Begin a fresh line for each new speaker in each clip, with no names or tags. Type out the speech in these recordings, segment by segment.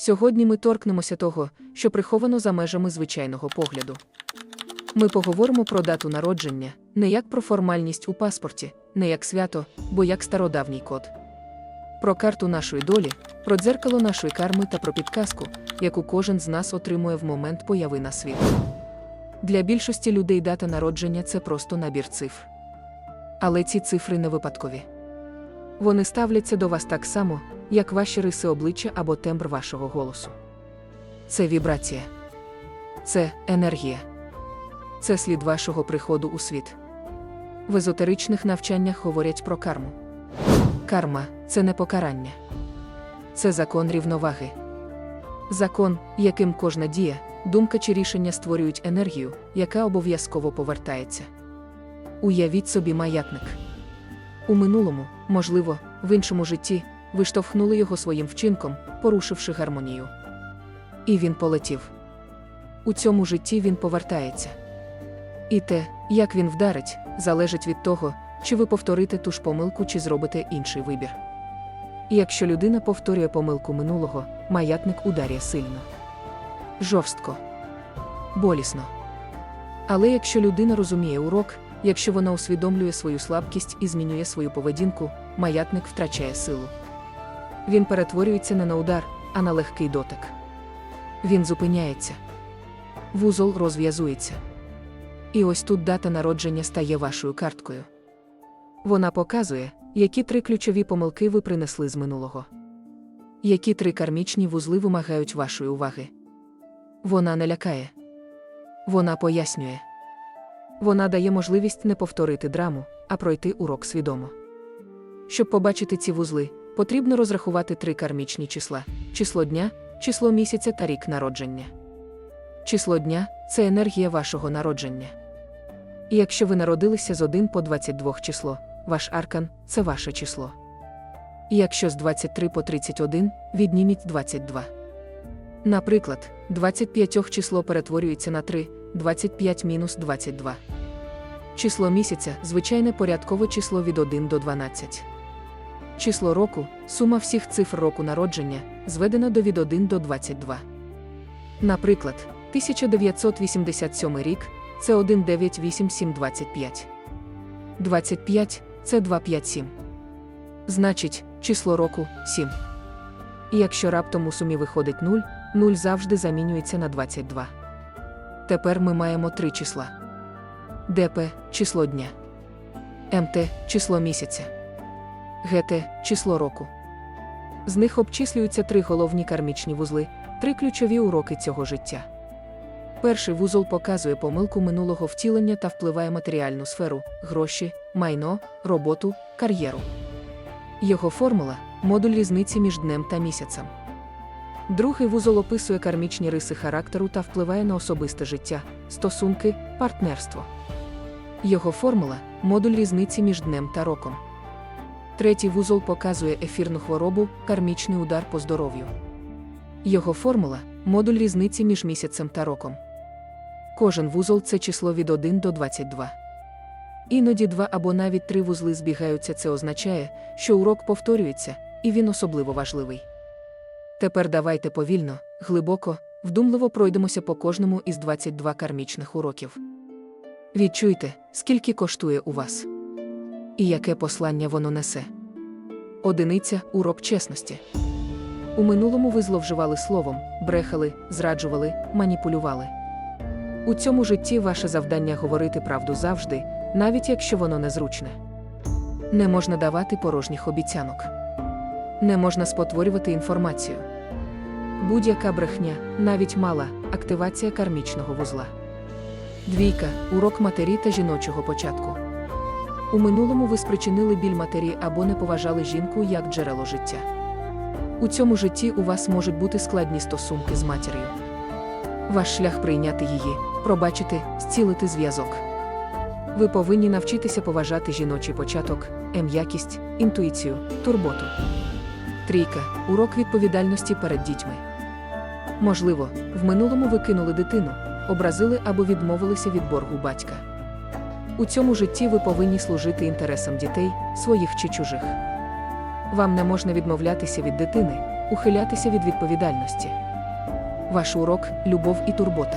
Сьогодні ми торкнемося того, що приховано за межами звичайного погляду. Ми поговоримо про дату народження, не як про формальність у паспорті, не як свято, бо як стародавній код. Про карту нашої долі, про дзеркало нашої карми та про підказку, яку кожен з нас отримує в момент появи на світ. Для більшості людей дата народження це просто набір цифр. Але ці цифри не випадкові. Вони ставляться до вас так само, як ваші риси обличчя або тембр вашого голосу. Це вібрація. Це енергія. Це слід вашого приходу у світ. В езотеричних навчаннях говорять про карму. Карма це не покарання. Це закон рівноваги. Закон, яким кожна дія, думка чи рішення створюють енергію, яка обов'язково повертається. Уявіть собі маятник. У минулому, можливо, в іншому житті, ви штовхнули його своїм вчинком, порушивши гармонію. І він полетів. У цьому житті він повертається. І те, як він вдарить, залежить від того, чи ви повторите ту ж помилку, чи зробите інший вибір. І якщо людина повторює помилку минулого, маятник ударює сильно, жорстко, болісно. Але якщо людина розуміє урок, якщо вона усвідомлює свою слабкість і змінює свою поведінку, маятник втрачає силу. Він перетворюється не на удар, а на легкий дотик. Він зупиняється. Вузол розв'язується. І ось тут дата народження стає вашою карткою. Вона показує, які три ключові помилки ви принесли з минулого. Які три кармічні вузли вимагають вашої уваги. Вона не лякає. Вона пояснює. Вона дає можливість не повторити драму, а пройти урок свідомо. Щоб побачити ці вузли, потрібно розрахувати три кармічні числа: число дня, число місяця та рік народження. Число дня це енергія вашого народження. І якщо ви народилися з 1 по 22 число, ваш аркан це ваше число. І якщо з 23 по 31, відніміть 22. Наприклад, 25 число перетворюється на 3, 25 мінус 22. Число місяця звичайне порядкове число від 1 до 12. Число року сума всіх цифр року народження, зведена до від 1 до 22. Наприклад, 1987 рік це 198725. 25 це 257. Значить, число року 7. І якщо раптом у сумі виходить 0, 0 завжди замінюється на 22. Тепер ми маємо три числа: ДП число дня, МТ число місяця, ГТ число року. З них обчислюються три головні кармічні вузли, три ключові уроки цього життя. Перший вузол показує помилку минулого втілення та впливає матеріальну сферу, гроші, майно, роботу, кар'єру. Його формула модуль різниці між днем та місяцем. Другий вузол описує кармічні риси характеру та впливає на особисте життя, стосунки, партнерство. Його формула модуль різниці між днем та роком. Третій вузол показує ефірну хворобу, кармічний удар по здоров'ю. Його формула модуль різниці між місяцем та роком. Кожен вузол це число від 1 до 22. Іноді два або навіть три вузли збігаються. Це означає, що урок повторюється, і він особливо важливий. Тепер давайте повільно, глибоко, вдумливо пройдемося по кожному із 22 кармічних уроків. Відчуйте, скільки коштує у вас, і яке послання воно несе. Одиниця урок чесності. У минулому ви зловживали словом, брехали, зраджували, маніпулювали. У цьому житті ваше завдання говорити правду завжди, навіть якщо воно незручне. Не можна давати порожніх обіцянок. Не можна спотворювати інформацію. Будь-яка брехня, навіть мала, активація кармічного вузла. Двійка урок матері та жіночого початку. У минулому ви спричинили біль матері або не поважали жінку як джерело життя. У цьому житті у вас можуть бути складні стосунки з матір'ю. Ваш шлях прийняти її, пробачити, зцілити зв'язок. Ви повинні навчитися поважати жіночий початок, ем'якість, інтуїцію, турботу. Трійка урок відповідальності перед дітьми. Можливо, в минулому ви кинули дитину, образили або відмовилися від боргу батька. У цьому житті ви повинні служити інтересам дітей, своїх чи чужих. Вам не можна відмовлятися від дитини, ухилятися від відповідальності. Ваш урок любов і турбота.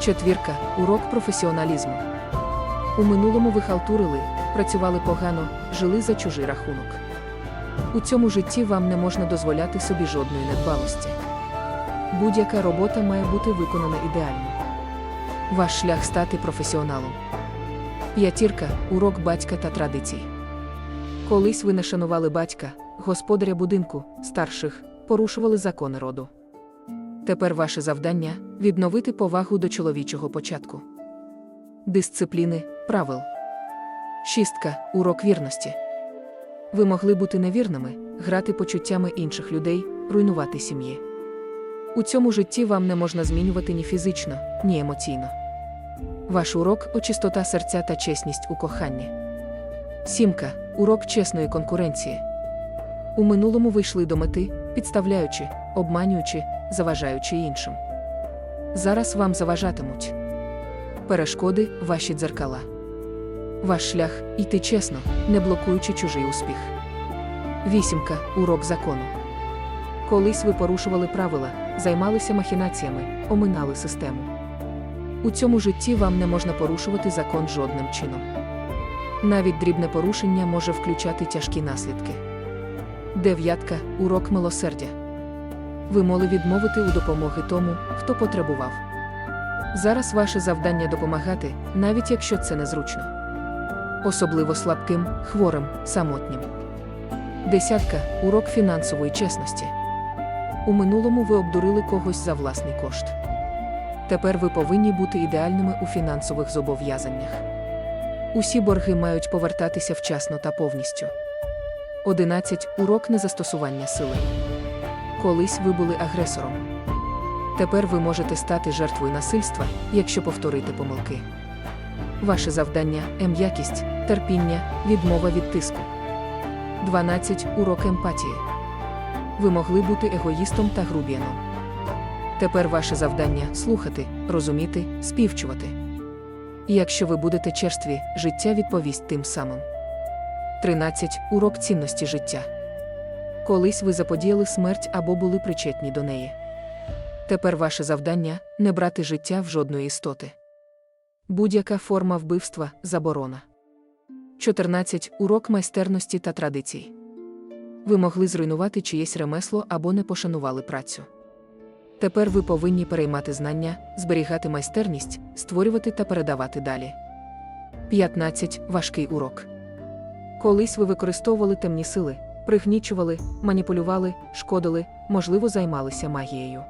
Четвірка урок професіоналізму. У минулому ви халтурили, працювали погано, жили за чужий рахунок. У цьому житті вам не можна дозволяти собі жодної недбалості. Будь-яка робота має бути виконана ідеально. Ваш шлях стати професіоналом. П'ятірка урок батька та традицій. Колись ви не шанували батька, господаря будинку, старших, порушували закони роду. Тепер ваше завдання відновити повагу до чоловічого початку. Дисципліни, правил. Шістка урок вірності. Ви могли бути невірними, грати почуттями інших людей, руйнувати сім'ї. У цьому житті вам не можна змінювати ні фізично, ні емоційно. Ваш урок очистота серця та чесність у коханні. Сімка урок чесної конкуренції. У минулому ви йшли до мети, підставляючи, обманюючи, заважаючи іншим. Зараз вам заважатимуть перешкоди ваші дзеркала. Ваш шлях йти чесно, не блокуючи чужий успіх. Вісімка урок закону. Колись ви порушували правила, займалися махінаціями, оминали систему. У цьому житті вам не можна порушувати закон жодним чином. Навіть дрібне порушення може включати тяжкі наслідки. Дев'ятка урок милосердя. Ви моли відмовити у допомоги тому, хто потребував. Зараз ваше завдання допомагати, навіть якщо це незручно. Особливо слабким, хворим, самотнім. Десятка урок фінансової чесності. У минулому ви обдурили когось за власний кошт. Тепер ви повинні бути ідеальними у фінансових зобов'язаннях. Усі борги мають повертатися вчасно та повністю. 11. Урок незастосування сили. Колись ви були агресором. Тепер ви можете стати жертвою насильства, якщо повторите помилки. Ваше завдання м'якість, терпіння, відмова від тиску. 12. Урок емпатії. Ви могли бути егоїстом та грубіяном. Тепер ваше завдання слухати, розуміти, співчувати. І якщо ви будете черстві, життя відповість тим самим. 13. Урок цінності життя. Колись ви заподіяли смерть або були причетні до неї. Тепер ваше завдання не брати життя в жодної істоти. Будь-яка форма вбивства заборона. 14. Урок майстерності та традицій. Ви могли зруйнувати чиєсь ремесло або не пошанували працю. Тепер ви повинні переймати знання, зберігати майстерність, створювати та передавати далі. 15. Важкий урок. Колись ви використовували темні сили, пригнічували, маніпулювали, шкодили, можливо, займалися магією.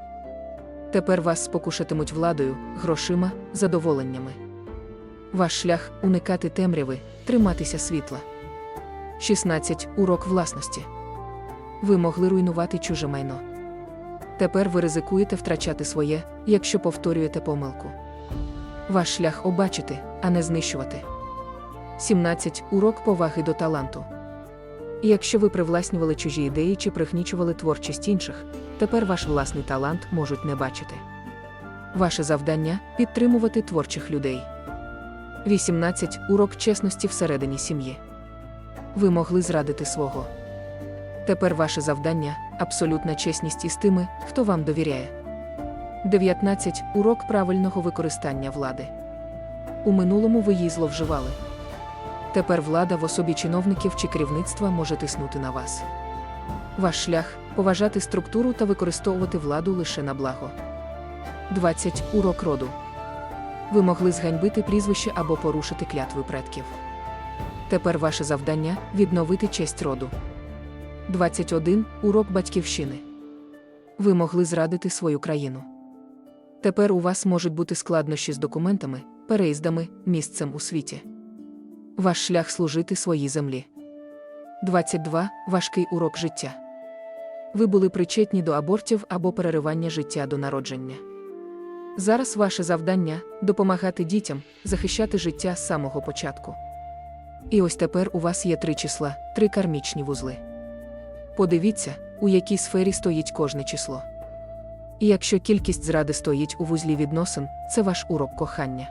Тепер вас спокушатимуть владою, грошима, задоволеннями. Ваш шлях уникати темряви, триматися світла. 16. Урок власності. Ви могли руйнувати чуже майно. Тепер ви ризикуєте втрачати своє, якщо повторюєте помилку. Ваш шлях обачити, а не знищувати. 17. Урок поваги до таланту. Якщо ви привласнювали чужі ідеї чи пригнічували творчість інших, тепер ваш власний талант можуть не бачити. Ваше завдання підтримувати творчих людей. 18. Урок чесності всередині сім'ї. Ви могли зрадити свого. Тепер ваше завдання абсолютна чесність із тими, хто вам довіряє. 19. Урок правильного використання влади. У минулому ви її зловживали. Тепер влада в особі чиновників чи керівництва може тиснути на вас. Ваш шлях поважати структуру та використовувати владу лише на благо. 20. Урок роду. Ви могли зганьбити прізвище або порушити клятви предків. Тепер ваше завдання відновити честь роду. 21. Урок батьківщини. Ви могли зрадити свою країну. Тепер у вас можуть бути складнощі з документами, переїздами, місцем у світі. Ваш шлях служити своїй землі. 22. Важкий урок життя. Ви були причетні до абортів або переривання життя до народження. Зараз ваше завдання допомагати дітям, захищати життя з самого початку. І ось тепер у вас є три числа, три кармічні вузли. Подивіться, у якій сфері стоїть кожне число. І якщо кількість зради стоїть у вузлі відносин, це ваш урок кохання.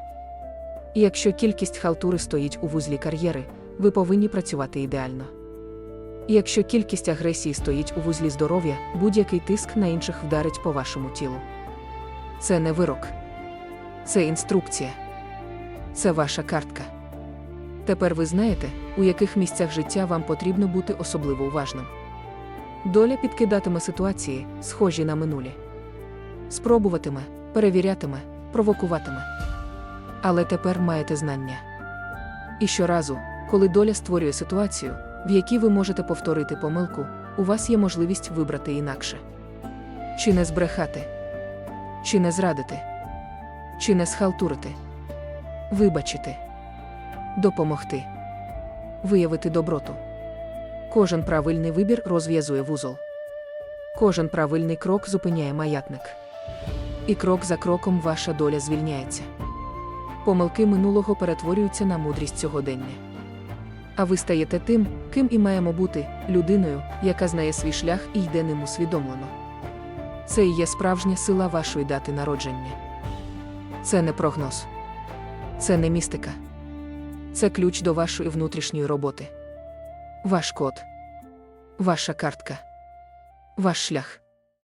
І якщо кількість халтури стоїть у вузлі кар'єри, ви повинні працювати ідеально. І якщо кількість агресії стоїть у вузлі здоров'я, будь-який тиск на інших вдарить по вашому тілу. Це не вирок. Це інструкція. Це ваша картка. Тепер ви знаєте, у яких місцях життя вам потрібно бути особливо уважним. Доля підкидатиме ситуації, схожі на минулі. Спробуватиме, перевірятиме, провокуватиме. Але тепер маєте знання. І щоразу, коли доля створює ситуацію, в якій ви можете повторити помилку, у вас є можливість вибрати інакше. Чи не збрехати, чи не зрадити, чи не схалтурити, вибачити, допомогти, виявити доброту. Кожен правильний вибір розв'язує вузол. Кожен правильний крок зупиняє маятник. І крок за кроком ваша доля звільняється. Помилки минулого перетворюються на мудрість сьогодення. А ви стаєте тим, ким і маємо бути людиною, яка знає свій шлях і йде ним усвідомлено. Це і є справжня сила вашої дати народження. Це не прогноз, це не містика. Це ключ до вашої внутрішньої роботи. Ваш код, ваша картка, ваш шлях.